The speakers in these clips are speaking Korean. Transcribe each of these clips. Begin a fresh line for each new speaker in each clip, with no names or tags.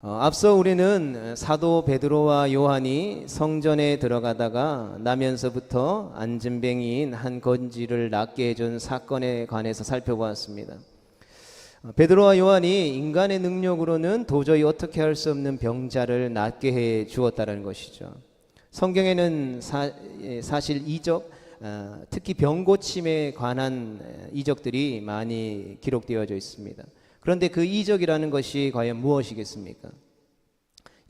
어, 앞서 우리는 사도 베드로와 요한이 성전에 들어가다가 나면서부터 안진뱅이인 한 건지를 낫게 해준 사건에 관해서 살펴보았습니다. 어, 베드로와 요한이 인간의 능력으로는 도저히 어떻게 할 수 없는 병자를 낫게 해 주었다는 것이죠. 성경에는 사, 예, 사실 이적, 어, 특히 병 고침에 관한 에, 이적들이 많이 기록되어져 있습니다. 그런데 그 이적이라는 것이 과연 무엇이겠습니까?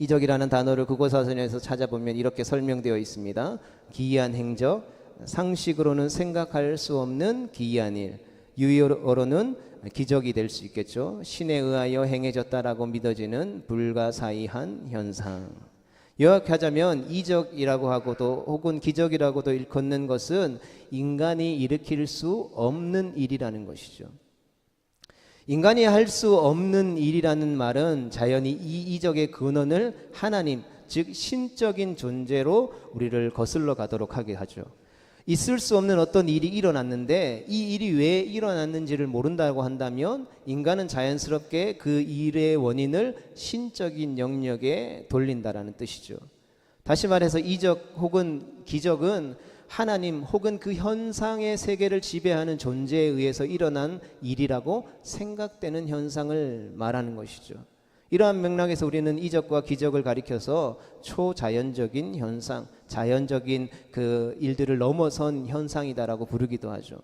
이적이라는 단어를 국어사전에서 찾아보면 이렇게 설명되어 있습니다. 기이한 행적, 상식으로는 생각할 수 없는 기이한 일, 유효로는 기적이 될 수 있겠죠. 신에 의하여 행해졌다라고 믿어지는 불가사의한 현상. 요약하자면 이적이라고 하고도 혹은 기적이라고도 일컫는 것은 인간이 일으킬 수 없는 일이라는 것이죠. 인간이 할 수 없는 일이라는 말은 자연히 이 이적의 근원을 하나님, 즉 신적인 존재로 우리를 거슬러 가도록 하게 하죠. 있을 수 없는 어떤 일이 일어났는데 이 일이 왜 일어났는지를 모른다고 한다면 인간은 자연스럽게 그 일의 원인을 신적인 영역에 돌린다라는 뜻이죠. 다시 말해서 이적 혹은 기적은 하나님 혹은 그 현상의 세계를 지배하는 존재에 의해서 일어난 일이라고 생각되는 현상을 말하는 것이죠. 이러한 맥락에서 우리는 이적과 기적을 가리켜서 초자연적인 현상, 자연적인 그 일들을 넘어선 현상이다라고 부르기도 하죠.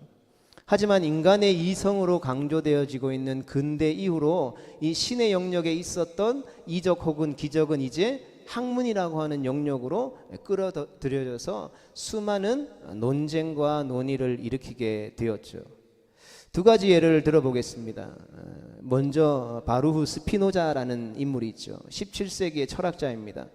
하지만 인간의 이성으로 강조되어지고 있는 근대 이후로 이 신의 영역에 있었던 이적 혹은 기적은 이제 학문이라고 하는 영역으로 끌어들여져서 수많은 논쟁과 논의를 일으키게 되었죠. 두 가지 예를 들어보겠습니다. 먼저 바루후 스피노자라는 인물이 있죠. 17세기의 철학자입니다.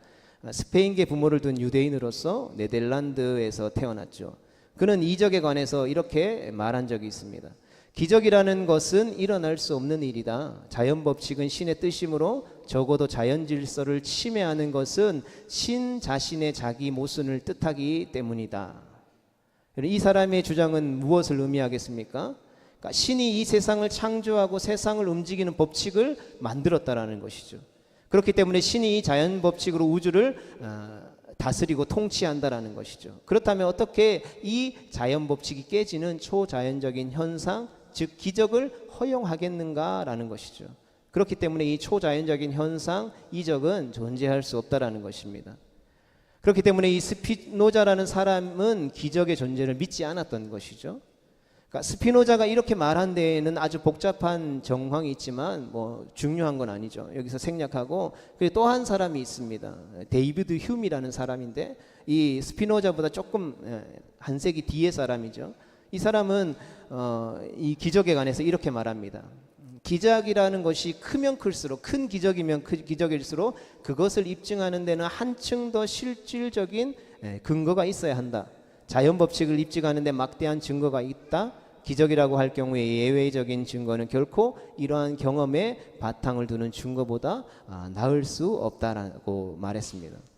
스페인계 부모를 둔 유대인으로서 네덜란드에서 태어났죠. 그는 이적에 관해서 이렇게 말한 적이 있습니다. 기적이라는 것은 일어날 수 없는 일이다. 자연 법칙은 신의 뜻이므로 적어도 자연 질서를 침해하는 것은 신 자신의 자기 모순을 뜻하기 때문이다. 이 사람의 주장은 무엇을 의미하겠습니까? 그러니까 신이 이 세상을 창조하고 세상을 움직이는 법칙을 만들었다라는 것이죠. 그렇기 때문에 신이 이 자연 법칙으로 우주를 어, 다스리고 통치한다라는 것이죠. 그렇다면 어떻게 이 자연 법칙이 깨지는 초자연적인 현상, 즉 기적을 허용하겠는가라는 것이죠. 그렇기 때문에 이 초자연적인 현상, 이적은 존재할 수 없다라는 것입니다. 그렇기 때문에 이 스피노자라는 사람은 기적의 존재를 믿지 않았던 것이죠. 그러니까 스피노자가 이렇게 말한 데에는 아주 복잡한 정황이 있지만 뭐 중요한 건 아니죠. 여기서 생략하고 그리고 또 한 사람이 있습니다. 데이비드 휴미라는 사람인데 이 스피노자보다 조금 예, 한 세기 뒤의 사람이죠. 이 사람은 어, 이 기적에 관해서 이렇게 말합니다. 기적이라는 것이 크면 클수록 큰 기적이면 큰 기적일수록 그것을 입증하는 데는 한층 더 실질적인 예, 근거가 있어야 한다. 자연 법칙을 입증하는데 막대한 증거가 있다. 기적이라고 할 경우에 예외적인 증거는 결코 이러한 경험에 바탕을 두는 증거보다 아, 나을 수 없다라고 말했습니다.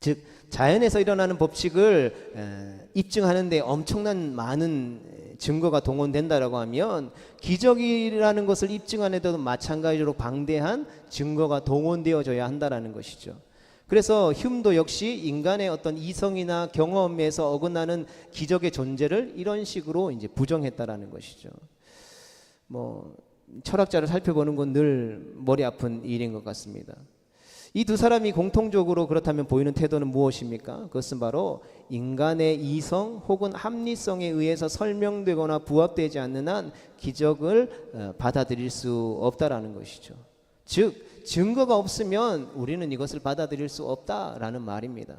즉 자연에서 일어나는 법칙을 에, 입증하는데 엄청난 많은 증거가 동원된다라고 하면 기적이라는 것을 입증하는데도 마찬가지로 방대한 증거가 동원되어져야 한다라는 것이죠. 그래서 흉도 역시 인간의 어떤 이성이나 경험에서 어긋나는 기적의 존재를 이런 식으로 이제 부정했다라는 것이죠. 뭐 철학자를 살펴보는 건 늘 머리 아픈 일인 것 같습니다. 이 두 사람이 공통적으로 그렇다면 보이는 태도는 무엇입니까? 그것은 바로 인간의 이성 혹은 합리성에 의해서 설명되거나 부합되지 않는 한 기적을 어, 받아들일 수 없다라는 것이죠. 즉 증거가 없으면 우리는 이것을 받아들일 수 없다라는 말입니다.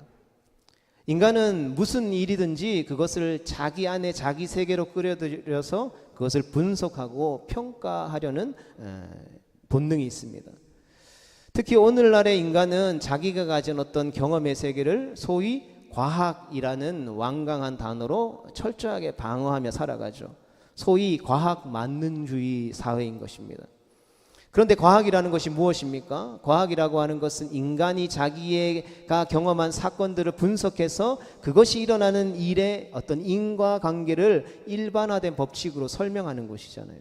인간은 무슨 일이든지 그것을 자기 안에 자기 세계로 끌어들여서 그것을 분석하고 평가하려는 본능이 있습니다. 특히 오늘날의 인간은 자기가 가진 어떤 경험의 세계를 소위 과학이라는 완강한 단어로 철저하게 방어하며 살아가죠. 소위 과학 만능주의 사회인 것입니다. 그런데 과학이라는 것이 무엇입니까? 과학이라고 하는 것은 인간이 자기가 경험한 사건들을 분석해서 그것이 일어나는 일의 어떤 인과관계를 일반화된 법칙으로 설명하는 것이잖아요.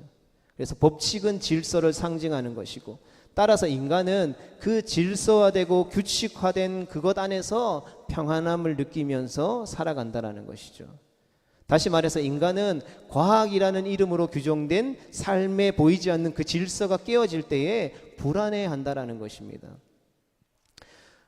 그래서 법칙은 질서를 상징하는 것이고 따라서 인간은 그 질서화되고 규칙화된 그것 안에서 평안함을 느끼면서 살아간다라는 것이죠. 다시 말해서 인간은 과학이라는 이름으로 규정된 삶에 보이지 않는 그 질서가 깨어질 때에 불안해 한다라는 것입니다.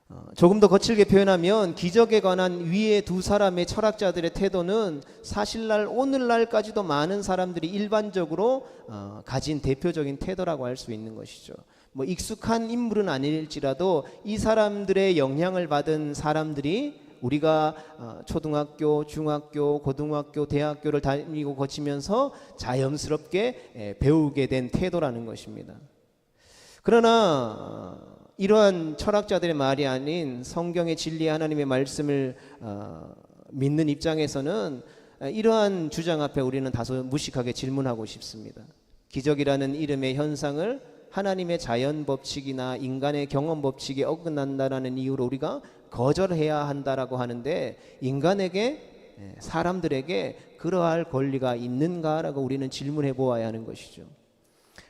어, 조금 더 거칠게 표현하면 기적에 관한 위의 두 사람의 철학자들의 태도는 사실날 오늘날까지도 많은 사람들이 일반적으로 어, 가진 대표적인 태도라고 할 수 있는 것이죠. 뭐 익숙한 인물은 아닐지라도 이 사람들의 영향을 받은 사람들이 우리가 어, 초등학교, 중학교, 고등학교, 대학교를 다니고 거치면서 자연스럽게 에, 배우게 된 태도라는 것입니다. 그러나 어, 이러한 철학자들의 말이 아닌 성경의 진리 하나님의 말씀을 어, 믿는 입장에서는 어, 이러한 주장 앞에 우리는 다소 무식하게 질문하고 싶습니다. 기적이라는 이름의 현상을 하나님의 자연 법칙이나 인간의 경험 법칙에 어긋난다라는 이유로 우리가 거절해야 한다라고 하는데 인간에게 예, 사람들에게 그러할 권리가 있는가라고 우리는 질문해 보아야 하는 것이죠.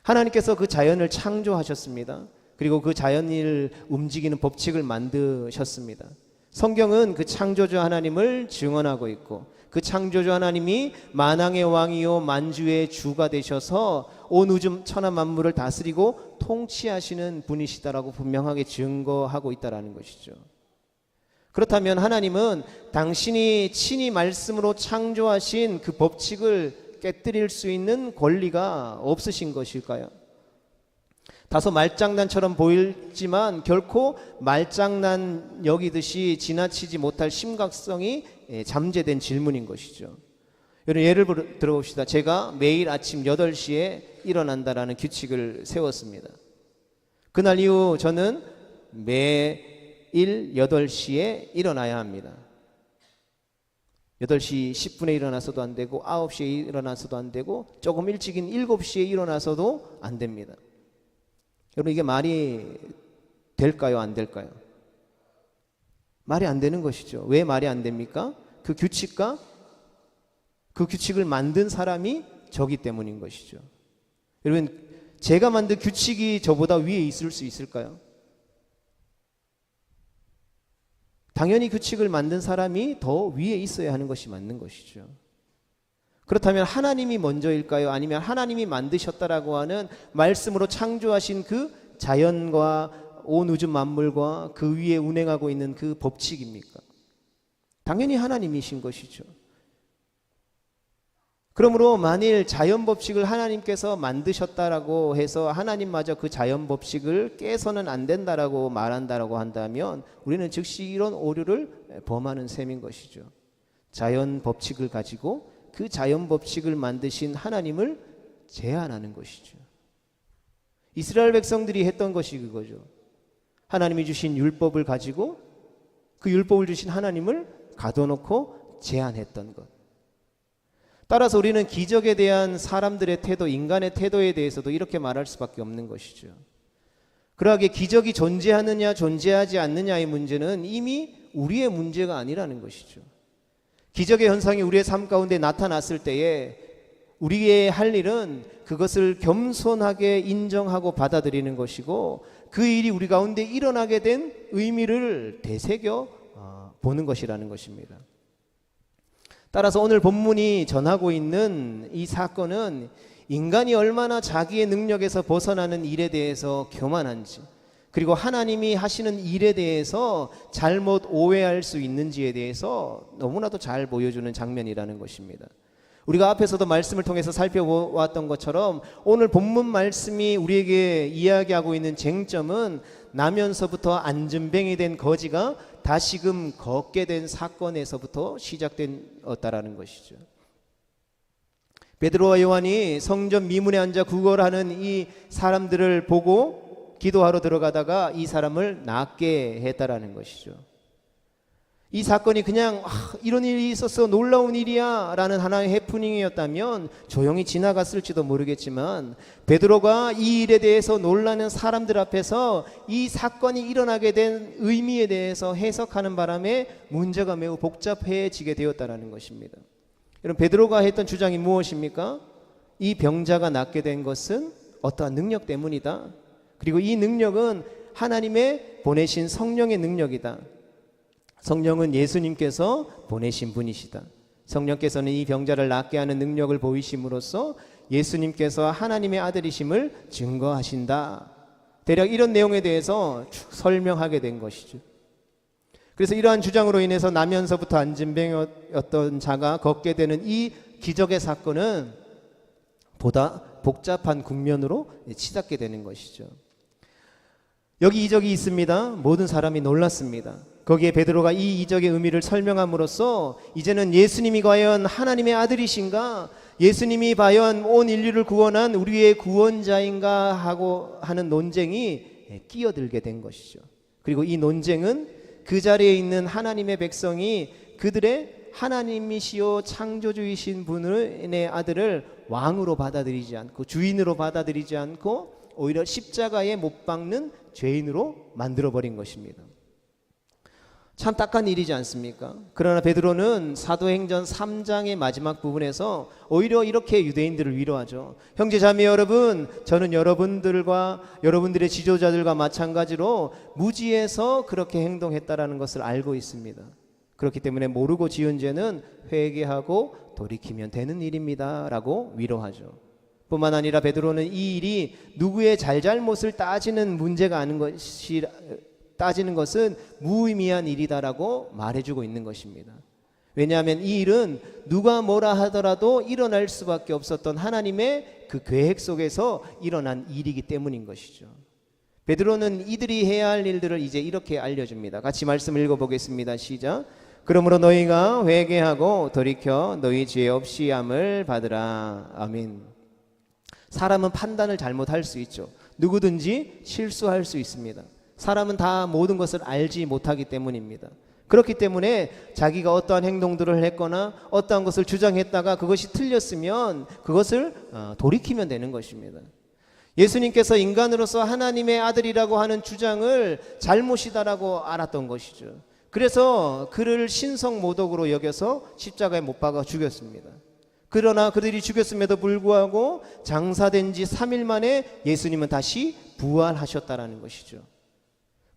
하나님께서 그 자연을 창조하셨습니다. 그리고 그 자연을 움직이는 법칙을 만드셨습니다. 성경은 그 창조주 하나님을 증언하고 있고 그 창조주 하나님이 만왕의 왕이요 만주의 주가 되셔서 온 우주 천하 만물을 다스리고 통치하시는 분이시다라고 분명하게 증거하고 있다라는 것이죠. 그렇다면 하나님은 당신이 친히 말씀으로 창조하신 그 법칙을 깨뜨릴 수 있는 권리가 없으신 것일까요? 다소 말장난처럼 보일지만 결코 말장난 여기듯이 지나치지 못할 심각성이 예, 잠재된 질문인 것이죠. 여러분 예를 들어봅시다. 제가 매일 아침 8시에 일어난다라는 규칙을 세웠습니다. 그날 이후 저는 매일 8시에 일어나야 합니다. 8시 10분에 일어나서도 안 되고 9시에 일어나서도 안 되고 조금 일찍인 7시에 일어나서도 안 됩니다. 여러분 이게 말이 될까요? 안 될까요? 말이 안 되는 것이죠. 왜 말이 안 됩니까? 그 규칙과 그 규칙을 만든 사람이 저기 때문인 것이죠. 여러분 제가 만든 규칙이 저보다 위에 있을 수 있을까요? 당연히 규칙을 만든 사람이 더 위에 있어야 하는 것이 맞는 것이죠. 그렇다면 하나님이 먼저일까요? 아니면 하나님이 만드셨다라고 하는 말씀으로 창조하신 그 자연과 온 우주 만물과 그 위에 운행하고 있는 그 법칙입니까? 당연히 하나님이신 것이죠. 그러므로 만일 자연 법칙을 하나님께서 만드셨다라고 해서 하나님마저 그 자연 법칙을 깨서는 안 된다라고 말한다라고 한다면 우리는 즉시 이런 오류를 범하는 셈인 것이죠. 자연 법칙을 가지고 그 자연 법칙을 만드신 하나님을 제한하는 것이죠. 이스라엘 백성들이 했던 것이 그거죠. 하나님이 주신 율법을 가지고 그 율법을 주신 하나님을 가둬놓고 제한했던 것. 따라서 우리는 기적에 대한 사람들의 태도, 인간의 태도에 대해서도 이렇게 말할 수밖에 없는 것이죠. 그러하게 기적이 존재하느냐, 존재하지 않느냐의 문제는 이미 우리의 문제가 아니라는 것이죠. 기적의 현상이 우리의 삶 가운데 나타났을 때에 우리의 할 일은 그것을 겸손하게 인정하고 받아들이는 것이고 그 일이 우리 가운데 일어나게 된 의미를 되새겨 어, 보는 것이라는 것입니다. 따라서 오늘 본문이 전하고 있는 이 사건은 인간이 얼마나 자기의 능력에서 벗어나는 일에 대해서 교만한지 그리고 하나님이 하시는 일에 대해서 잘못 오해할 수 있는지에 대해서 너무나도 잘 보여주는 장면이라는 것입니다. 우리가 앞에서도 말씀을 통해서 살펴보았던 것처럼 오늘 본문 말씀이 우리에게 이야기하고 있는 쟁점은 나면서부터 안전뱅이 된 거지가 다시금 걷게 된 사건에서부터 시작된었다라는 것이죠. 베드로와 요한이 성전 미문에 앉아 구걸하는 이 사람들을 보고 기도하러 들어가다가 이 사람을 낫게 했다라는 것이죠. 이 사건이 그냥 아, 이런 일이 있었어 놀라운 일이야 라는 하나의 해프닝이었다면 조용히 지나갔을지도 모르겠지만 베드로가 이 일에 대해서 놀라는 사람들 앞에서 이 사건이 일어나게 된 의미에 대해서 해석하는 바람에 문제가 매우 복잡해지게 되었다라는 것입니다. 여러분 베드로가 했던 주장이 무엇입니까? 이 병자가 낫게 된 것은 어떠한 능력 때문이다. 그리고 이 능력은 하나님의 보내신 성령의 능력이다. 성령은 예수님께서 보내신 분이시다. 성령께서는 이 병자를 낫게 하는 능력을 보이심으로써 예수님께서 하나님의 아들이심을 증거하신다. 대략 이런 내용에 대해서 쭉 설명하게 된 것이죠. 그래서 이러한 주장으로 인해서 나면서부터 안진뱅이었던 자가 걷게 되는 이 기적의 사건은 보다 복잡한 국면으로 치닫게 되는 것이죠. 여기 이적이 있습니다. 모든 사람이 놀랐습니다. 거기에 베드로가 이 이적의 의미를 설명함으로써 이제는 예수님이 과연 하나님의 아들이신가? 예수님이 과연 온 인류를 구원한 우리의 구원자인가 하고 하는 논쟁이 끼어들게 된 것이죠. 그리고 이 논쟁은 그 자리에 있는 하나님의 백성이 그들의 하나님이시요 창조주이신 분의 아들을 왕으로 받아들이지 않고 주인으로 받아들이지 않고 오히려 십자가에 못 박는 죄인으로 만들어 버린 것입니다. 참 딱한 일이지 않습니까? 그러나 베드로는 사도행전 3장의 마지막 부분에서 오히려 이렇게 유대인들을 위로하죠. 형제 자매 여러분, 저는 여러분들과 여러분들의 지도자들과 마찬가지로 무지해서 그렇게 행동했다라는 것을 알고 있습니다. 그렇기 때문에 모르고 지은 죄는 회개하고 돌이키면 되는 일입니다라고 위로하죠. 뿐만 아니라 베드로는 이 일이 누구의 잘잘못을 따지는 문제가 아닌 것이 따지는 것은 무의미한 일이다라고 말해주고 있는 것입니다. 왜냐하면 이 일은 누가 뭐라 하더라도 일어날 수밖에 없었던 하나님의 그 계획 속에서 일어난 일이기 때문인 것이죠. 베드로는 이들이 해야 할 일들을 이제 이렇게 알려줍니다. 같이 말씀 읽어보겠습니다. 시작. 그러므로 너희가 회개하고 돌이켜 너희 죄 없이 함을 받으라. 아멘. 사람은 판단을 잘못할 수 있죠. 누구든지 실수할 수 있습니다. 사람은 다 모든 것을 알지 못하기 때문입니다. 그렇기 때문에 자기가 어떠한 행동들을 했거나 어떠한 것을 주장했다가 그것이 틀렸으면 그것을 어, 돌이키면 되는 것입니다. 예수님께서 인간으로서 하나님의 아들이라고 하는 주장을 잘못이다라고 알았던 것이죠. 그래서 그를 신성 모독으로 여겨서 십자가에 못 박아 죽였습니다. 그러나 그들이 죽였음에도 불구하고 장사된 지 3일 만에 예수님은 다시 부활하셨다라는 것이죠.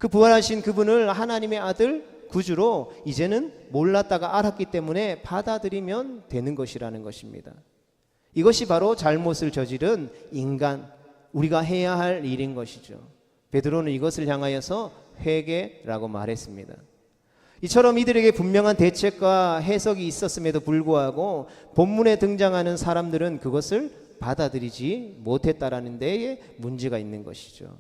그 부활하신 그분을 하나님의 아들 구주로 이제는 몰랐다가 알았기 때문에 받아들이면 되는 것이라는 것입니다. 이것이 바로 잘못을 저지른 인간 우리가 해야 할 일인 것이죠. 베드로는 이것을 향하여서 회개라고 말했습니다. 이처럼 이들에게 분명한 대책과 해석이 있었음에도 불구하고 본문에 등장하는 사람들은 그것을 받아들이지 못했다라는 데에 문제가 있는 것이죠.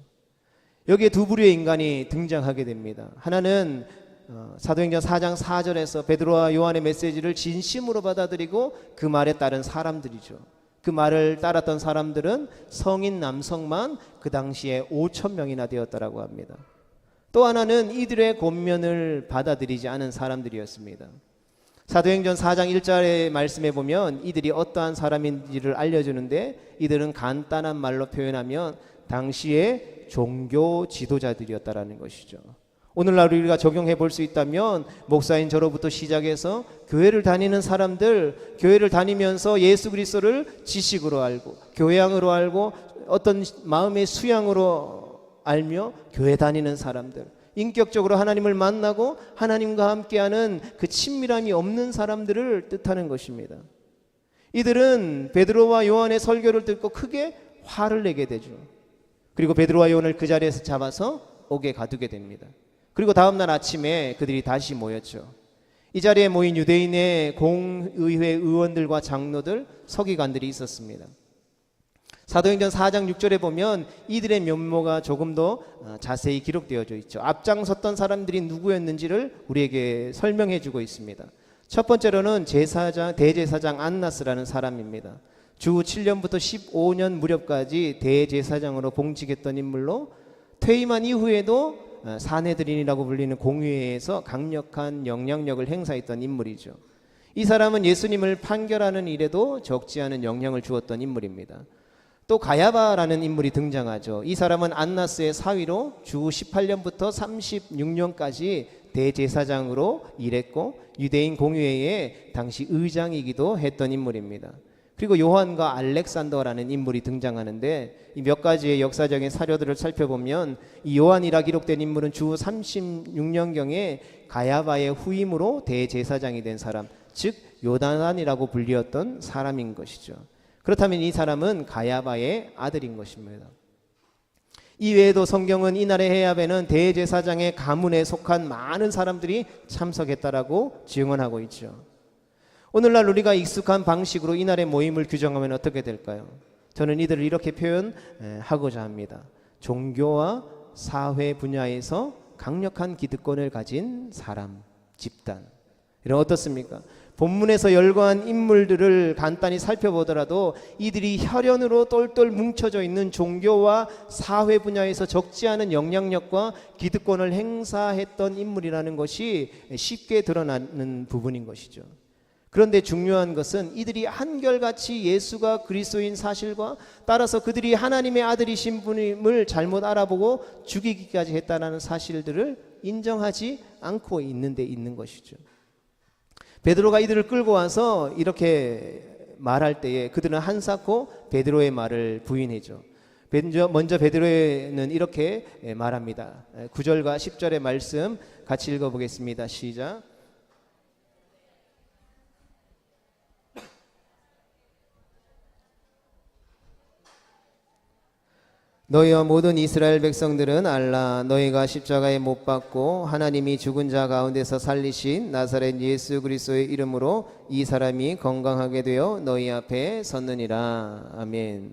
여기에 두 부류의 인간이 등장하게 됩니다. 하나는 어, 사도행전 4장 4절에서 베드로와 요한의 메시지를 진심으로 받아들이고 그 말에 따른 사람들이죠. 그 말을 따랐던 사람들은 성인 남성만 그 당시에 5천 명이나 되었다라고 합니다. 또 하나는 이들의 권면을 받아들이지 않은 사람들이었습니다. 사도행전 4장 1절의 말씀에 보면 이들이 어떠한 사람인지를 알려주는데 이들은 간단한 말로 표현하면 당시에 종교 지도자들이었다라는 것이죠. 오늘날 우리가 적용해 볼 수 있다면 목사인 저로부터 시작해서 교회를 다니는 사람들, 교회를 다니면서 예수 그리스도를 지식으로 알고 교양으로 알고 어떤 마음의 수양으로 알며 교회 다니는 사람들, 인격적으로 하나님을 만나고 하나님과 함께하는 그 친밀함이 없는 사람들을 뜻하는 것입니다. 이들은 베드로와 요한의 설교를 듣고 크게 화를 내게 되죠. 그리고 베드로와 요한을 그 자리에서 잡아서 옥에 가두게 됩니다. 그리고 다음 날 아침에 그들이 다시 모였죠. 이 자리에 모인 유대인의 공의회 의원들과 장로들, 서기관들이 있었습니다. 사도행전 4장 6절에 보면 이들의 면모가 조금 더 어, 자세히 기록되어져 있죠. 앞장섰던 사람들이 누구였는지를 우리에게 설명해 주고 있습니다. 첫 번째로는 제사장 대제사장 안나스라는 사람입니다. 주 7년부터 15년 무렵까지 대제사장으로 봉직했던 인물로 퇴임한 이후에도 어, 사내들인이라고 불리는 공회에서 강력한 영향력을 행사했던 인물이죠. 이 사람은 예수님을 판결하는 일에도 적지 않은 영향을 주었던 인물입니다. 또 가야바라는 인물이 등장하죠. 이 사람은 안나스의 사위로 주 18년부터 36년까지 대제사장으로 일했고 유대인 공회의 당시 의장이기도 했던 인물입니다. 그리고 요한과 알렉산더라는 인물이 등장하는데 이 몇 가지의 역사적인 사료들을 살펴보면 이 요한이라 기록된 인물은 주 36년경에 가야바의 후임으로 대제사장이 된 사람, 즉 요단안이라고 불리었던 사람인 것이죠. 그렇다면 이 사람은 가야바의 아들인 것입니다. 이 외에도 성경은 이날의 해압에는 대제사장의 가문에 속한 많은 사람들이 참석했다라고 증언하고 있죠. 오늘날 우리가 익숙한 방식으로 이날의 모임을 규정하면 어떻게 될까요? 저는 이들을 이렇게 표현하고자 합니다. 종교와 사회 분야에서 강력한 기득권을 가진 사람, 집단. 이런 어떻습니까? 본문에서 열거한 인물들을 간단히 살펴보더라도 이들이 혈연으로 똘똘 뭉쳐져 있는 종교와 사회 분야에서 적지 않은 영향력과 기득권을 행사했던 인물이라는 것이 쉽게 드러나는 부분인 것이죠. 그런데 중요한 것은 이들이 한결같이 예수가 그리스도인 사실과 따라서 그들이 하나님의 아들이신 분임을 잘못 알아보고 죽이기까지 했다는 사실들을 인정하지 않고 있는 데 있는 것이죠. 베드로가 이들을 끌고 와서 이렇게 말할 때에 그들은 한사코 베드로의 말을 부인해죠. 먼저, 베드로는 이렇게 말합니다. 9절과 10절의 말씀 같이 읽어보겠습니다. 시작. 너희와 모든 이스라엘 백성들은 알라 너희가 십자가에 못 박고 하나님이 죽은 자 가운데서 살리신 나사렛 예수 그리스도의 이름으로 이 사람이 건강하게 되어 너희 앞에 섰느니라 아멘.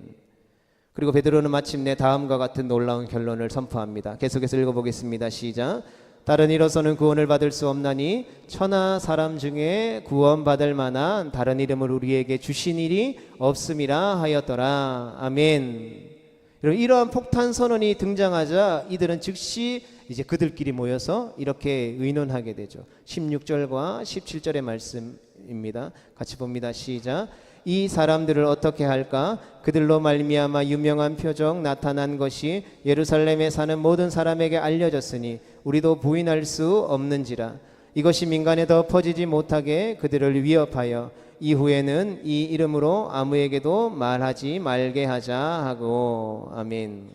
그리고 베드로는 마침내 다음과 같은 놀라운 결론을 선포합니다. 계속해서 읽어보겠습니다. 시작. 다른 이로서는 구원을 받을 수 없나니 천하 사람 중에 구원받을 만한 다른 이름을 우리에게 주신 일이 없음이라 하였더라. 아멘. 이러한 폭탄 선언이 등장하자 이들은 즉시 이제 그들끼리 모여서 이렇게 의논하게 되죠. 16절과 17절의 말씀입니다. 같이 봅니다. 시작. 이 사람들을 어떻게 할까? 그들로 말미암아 유명한 표적 나타난 것이 예루살렘에 사는 모든 사람에게 알려졌으니 우리도 부인할 수 없는지라. 이것이 민간에 더 퍼지지 못하게 그들을 위협하여 이후에는 이 이름으로 아무에게도 말하지 말게 하자 하고 아멘.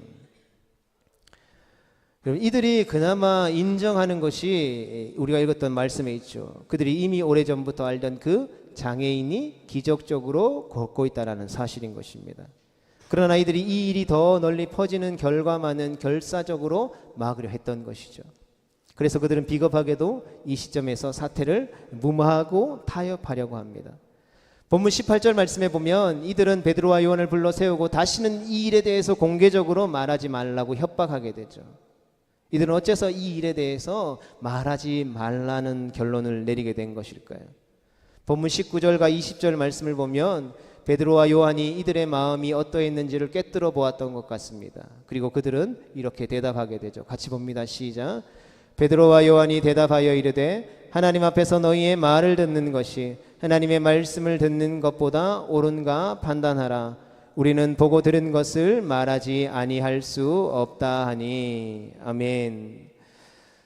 이들이 그나마 인정하는 것이 우리가 읽었던 말씀에 있죠. 그들이 이미 오래전부터 알던 그 장애인이 기적적으로 걷고 있다라는 사실인 것입니다. 그러나 이들이 이 일이 더 널리 퍼지는 결과만은 결사적으로 막으려 했던 것이죠. 그래서 그들은 비겁하게도 이 시점에서 사태를 무마하고 타협하려고 합니다. 본문 18절 말씀에 보면 이들은 베드로와 요한을 불러 세우고 다시는 이 일에 대해서 공개적으로 말하지 말라고 협박하게 되죠. 이들은 어째서 이 일에 대해서 말하지 말라는 결론을 내리게 된 것일까요? 본문 19절과 20절 말씀을 보면 베드로와 요한이 이들의 마음이 어떠했는지를 꿰뚫어 보았던 것 같습니다. 그리고 그들은 이렇게 대답하게 되죠. 같이 봅니다. 시작. 베드로와 요한이 대답하여 이르되 하나님 앞에서 너희의 말을 듣는 것이 하나님의 말씀을 듣는 것보다 옳은가 판단하라. 우리는 보고 들은 것을 말하지 아니할 수 없다 하니 아멘.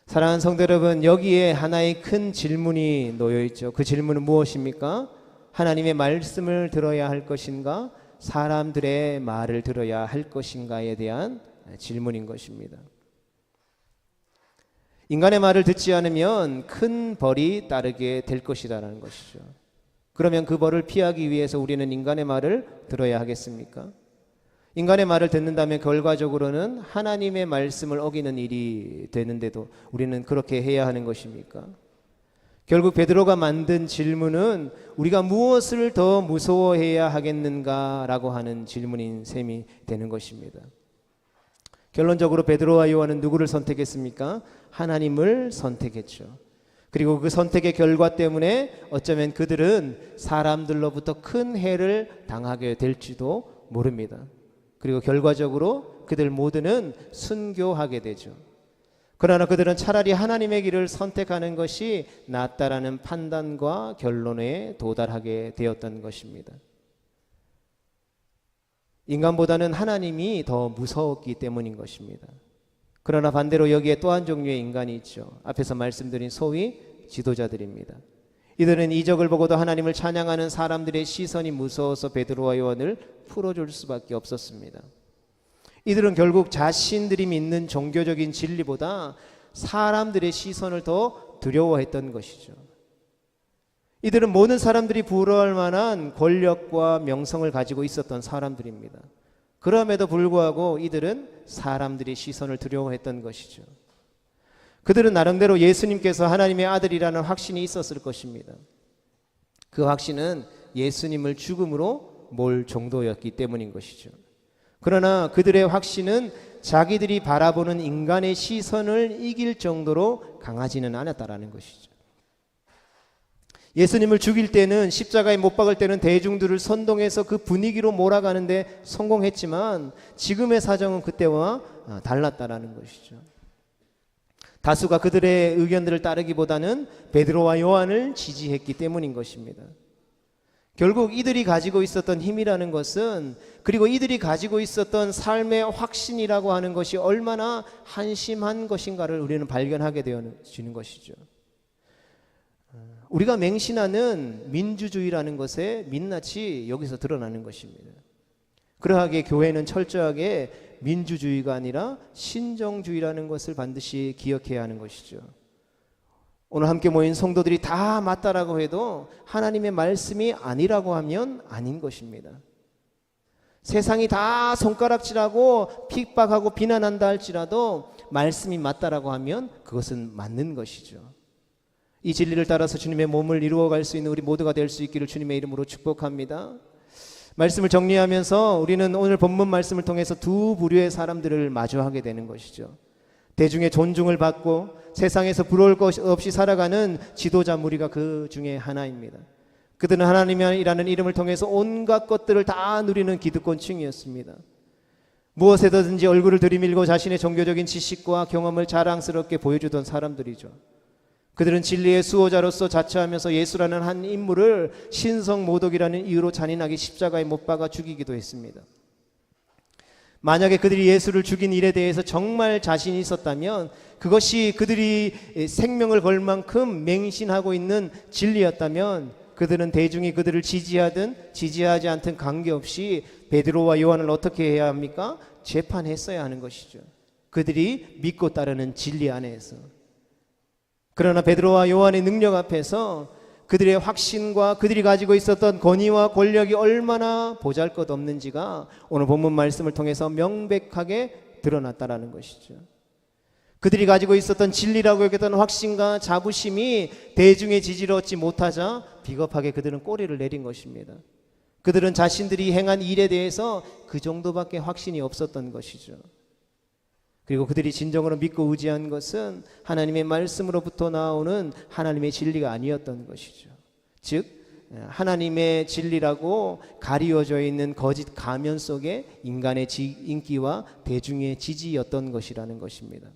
사랑하는 성도 여러분, 여기에 하나의 큰 질문이 놓여 있죠. 그 질문은 무엇입니까? 하나님의 말씀을 들어야 할 것인가? 사람들의 말을 들어야 할 것인가에 대한 질문인 것입니다. 인간의 말을 듣지 않으면 큰 벌이 따르게 될 것이라는 것이죠. 그러면 그 벌을 피하기 위해서 우리는 인간의 말을 들어야 하겠습니까? 인간의 말을 듣는다면 결과적으로는 하나님의 말씀을 어기는 일이 되는데도 우리는 그렇게 해야 하는 것입니까? 결국 베드로가 만든 질문은 우리가 무엇을 더 무서워해야 하겠는가라고 하는 질문인 셈이 되는 것입니다. 결론적으로 베드로와 요한은 누구를 선택했습니까? 하나님을 선택했죠. 그리고 그 선택의 결과 때문에 어쩌면 그들은 사람들로부터 큰 해를 당하게 될지도 모릅니다. 그리고 결과적으로 그들 모두는 순교하게 되죠. 그러나 그들은 차라리 하나님의 길을 선택하는 것이 낫다라는 판단과 결론에 도달하게 되었던 것입니다. 인간보다는 하나님이 더 무서웠기 때문인 것입니다. 그러나 반대로 여기에 또 한 종류의 인간이 있죠. 앞에서 말씀드린 소위 지도자들입니다. 이들은 이적을 보고도 하나님을 찬양하는 사람들의 시선이 무서워서 베드로와 요한을 풀어줄 수밖에 없었습니다. 이들은 결국 자신들이 믿는 종교적인 진리보다 사람들의 시선을 더 두려워했던 것이죠. 이들은 모든 사람들이 부러워할 만한 권력과 명성을 가지고 있었던 사람들입니다. 그럼에도 불구하고 이들은 사람들의 시선을 두려워했던 것이죠. 그들은 나름대로 예수님께서 하나님의 아들이라는 확신이 있었을 것입니다. 그 확신은 예수님을 죽음으로 몰 정도였기 때문인 것이죠. 그러나 그들의 확신은 자기들이 바라보는 인간의 시선을 이길 정도로 강하지는 않았다라는 것이죠. 예수님을 죽일 때는 십자가에 못 박을 때는 대중들을 선동해서 그 분위기로 몰아가는데 성공했지만 지금의 사정은 그때와 아, 달랐다라는 것이죠. 다수가 그들의 의견들을 따르기보다는 베드로와 요한을 지지했기 때문인 것입니다. 결국 이들이 가지고 있었던 힘이라는 것은 그리고 이들이 가지고 있었던 삶의 확신이라고 하는 것이 얼마나 한심한 것인가를 우리는 발견하게 되어지는 것이죠. 우리가 맹신하는 민주주의라는 것의 민낯이 여기서 드러나는 것입니다. 그러하게 교회는 철저하게 민주주의가 아니라 신정주의라는 것을 반드시 기억해야 하는 것이죠. 오늘 함께 모인 성도들이 다 맞다라고 해도 하나님의 말씀이 아니라고 하면 아닌 것입니다. 세상이 다 손가락질하고 핍박하고 비난한다 할지라도 말씀이 맞다라고 하면 그것은 맞는 것이죠. 이 진리를 따라서 주님의 몸을 이루어갈 수 있는 우리 모두가 될 수 있기를 주님의 이름으로 축복합니다. 말씀을 정리하면서 우리는 오늘 본문 말씀을 통해서 두 부류의 사람들을 마주하게 되는 것이죠. 대중의 존중을 받고 세상에서 부러울 것 없이 살아가는 지도자 무리가 그 중에 하나입니다. 그들은 하나님이라는 이름을 통해서 온갖 것들을 다 누리는 기득권층이었습니다. 무엇에든지 얼굴을 들이밀고 자신의 종교적인 지식과 경험을 자랑스럽게 보여주던 사람들이죠. 그들은 진리의 수호자로서 자처하면서 예수라는 한 인물을 신성 모독이라는 이유로 잔인하게 십자가에 못 박아 죽이기도 했습니다. 만약에 그들이 예수를 죽인 일에 대해서 정말 자신이 있었다면 그것이 그들이 생명을 걸 만큼 맹신하고 있는 진리였다면 그들은 대중이 그들을 지지하든 지지하지 않든 관계없이 베드로와 요한을 어떻게 해야 합니까? 재판했어야 하는 것이죠. 그들이 믿고 따르는 진리 안에서. 그러나 베드로와 요한의 능력 앞에서 그들의 확신과 그들이 가지고 있었던 권위와 권력이 얼마나 보잘것 없는지가 오늘 본문 말씀을 통해서 명백하게 드러났다라는 것이죠. 그들이 가지고 있었던 진리라고 여겼던 확신과 자부심이 대중의 지지를 얻지 못하자 비겁하게 그들은 꼬리를 내린 것입니다. 그들은 자신들이 행한 일에 대해서 그 정도밖에 확신이 없었던 것이죠. 그리고 그들이 진정으로 믿고 의지한 것은 하나님의 말씀으로부터 나오는 하나님의 진리가 아니었던 것이죠. 즉 하나님의 진리라고 가리워져 있는 거짓 가면 속에 인간의 인기와 대중의 지지였던 것이라는 것입니다.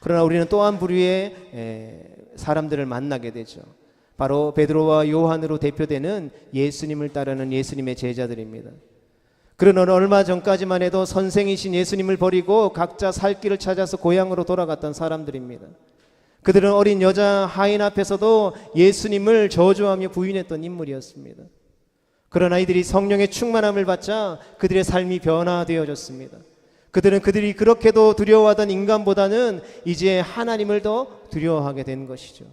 그러나 우리는 또 한 부류의 사람들을 만나게 되죠. 바로 베드로와 요한으로 대표되는 예수님을 따르는 예수님의 제자들입니다. 그러나 얼마 전까지만 해도 선생이신 예수님을 버리고 각자 살 길을 찾아서 고향으로 돌아갔던 사람들입니다. 그들은 어린 여자 하인 앞에서도 예수님을 저주하며 부인했던 인물이었습니다. 그러나 이들이 성령의 충만함을 받자 그들의 삶이 변화되어졌습니다. 그들은 그들이 그렇게도 두려워하던 인간보다는 이제 하나님을 더 두려워하게 된 것이죠.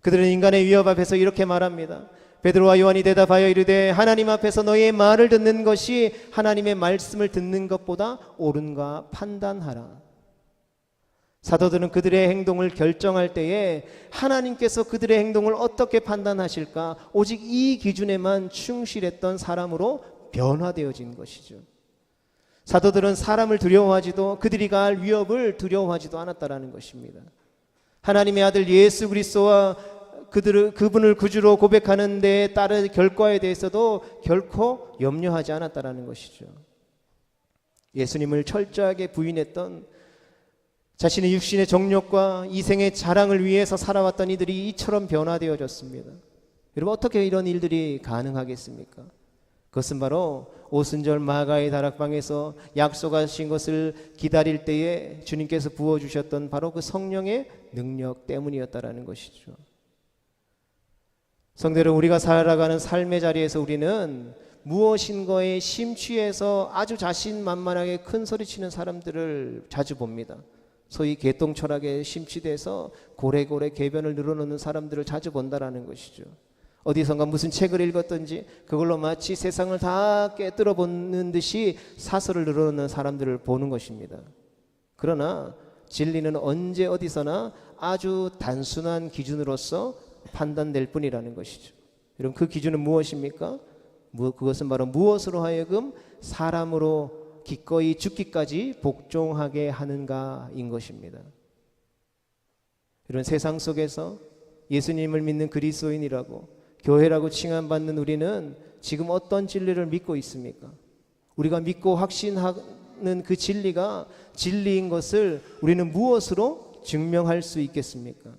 그들은 인간의 위협 앞에서 이렇게 말합니다. 베드로와 요한이 대답하여 이르되 하나님 앞에서 너희의 말을 듣는 것이 하나님의 말씀을 듣는 것보다 옳은가 판단하라. 사도들은 그들의 행동을 결정할 때에 하나님께서 그들의 행동을 어떻게 판단하실까 오직 이 기준에만 충실했던 사람으로 변화되어진 것이죠. 사도들은 사람을 두려워하지도 그들이 가할 위협을 두려워하지도 않았다라는 것입니다. 하나님의 아들 예수 그리스도와 그들을 그분을 구주로 고백하는 데 따른 결과에 대해서도 결코 염려하지 않았다라는 것이죠. 예수님을 철저하게 부인했던 자신의 육신의 정욕과 이생의 자랑을 위해서 살아왔던 이들이 이처럼 변화되어졌습니다. 여러분 어떻게 이런 일들이 가능하겠습니까? 그것은 바로 오순절 마가의 다락방에서 약속하신 것을 기다릴 때에 주님께서 부어 주셨던 바로 그 성령의 능력 때문이었다라는 것이죠. 성대로 우리가 살아가는 삶의 자리에서 우리는 무엇인가에 심취해서 아주 자신만만하게 큰 소리치는 사람들을 자주 봅니다. 소위 개똥 철학에 심취돼서 고래고래 개변을 늘어놓는 사람들을 자주 본다라는 것이죠. 어디선가 무슨 책을 읽었든지 그걸로 마치 세상을 다 깨뜨려 보는 듯이 사설을 늘어놓는 사람들을 보는 것입니다. 그러나 진리는 언제 어디서나 아주 단순한 기준으로서 판단될 뿐이라는 것이죠. 여러분 그 기준은 무엇입니까? 무- 그것은 바로 무엇으로 하여금 사람으로 기꺼이 죽기까지 복종하게 하는가인 것입니다. 이런 세상 속에서 예수님을 믿는 그리스도인이라고 교회라고 칭함받는 우리는 지금 어떤 진리를 믿고 있습니까? 우리가 믿고 확신하는 그 진리가 진리인 것을 우리는 무엇으로 증명할 수 있겠습니까?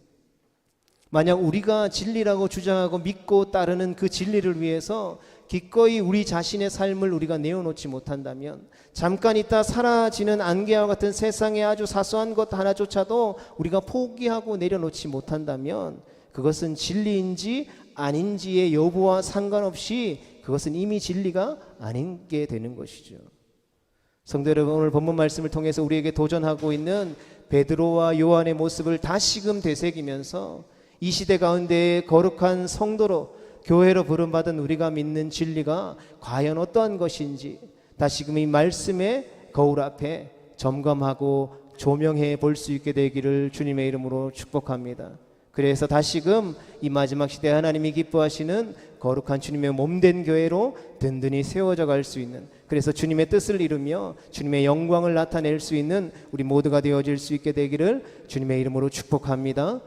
만약 우리가 진리라고 주장하고 믿고 따르는 그 진리를 위해서 기꺼이 우리 자신의 삶을 우리가 내어놓지 못한다면 잠깐 있다 사라지는 안개와 같은 세상의 아주 사소한 것 하나조차도 우리가 포기하고 내려놓지 못한다면 그것은 진리인지 아닌지의 여부와 상관없이 그것은 이미 진리가 아닌 게 되는 것이죠. 성도 여러분 오늘 본문 말씀을 통해서 우리에게 도전하고 있는 베드로와 요한의 모습을 다시금 되새기면서 이 시대 가운데의 거룩한 성도로 교회로 부름받은 우리가 믿는 진리가 과연 어떠한 것인지 다시금 이 말씀의 거울 앞에 점검하고 조명해 볼 수 있게 되기를 주님의 이름으로 축복합니다. 그래서 다시금 이 마지막 시대 하나님이 기뻐하시는 거룩한 주님의 몸된 교회로 든든히 세워져 갈 수 있는 그래서 주님의 뜻을 이루며 주님의 영광을 나타낼 수 있는 우리 모두가 되어질 수 있게 되기를 주님의 이름으로 축복합니다.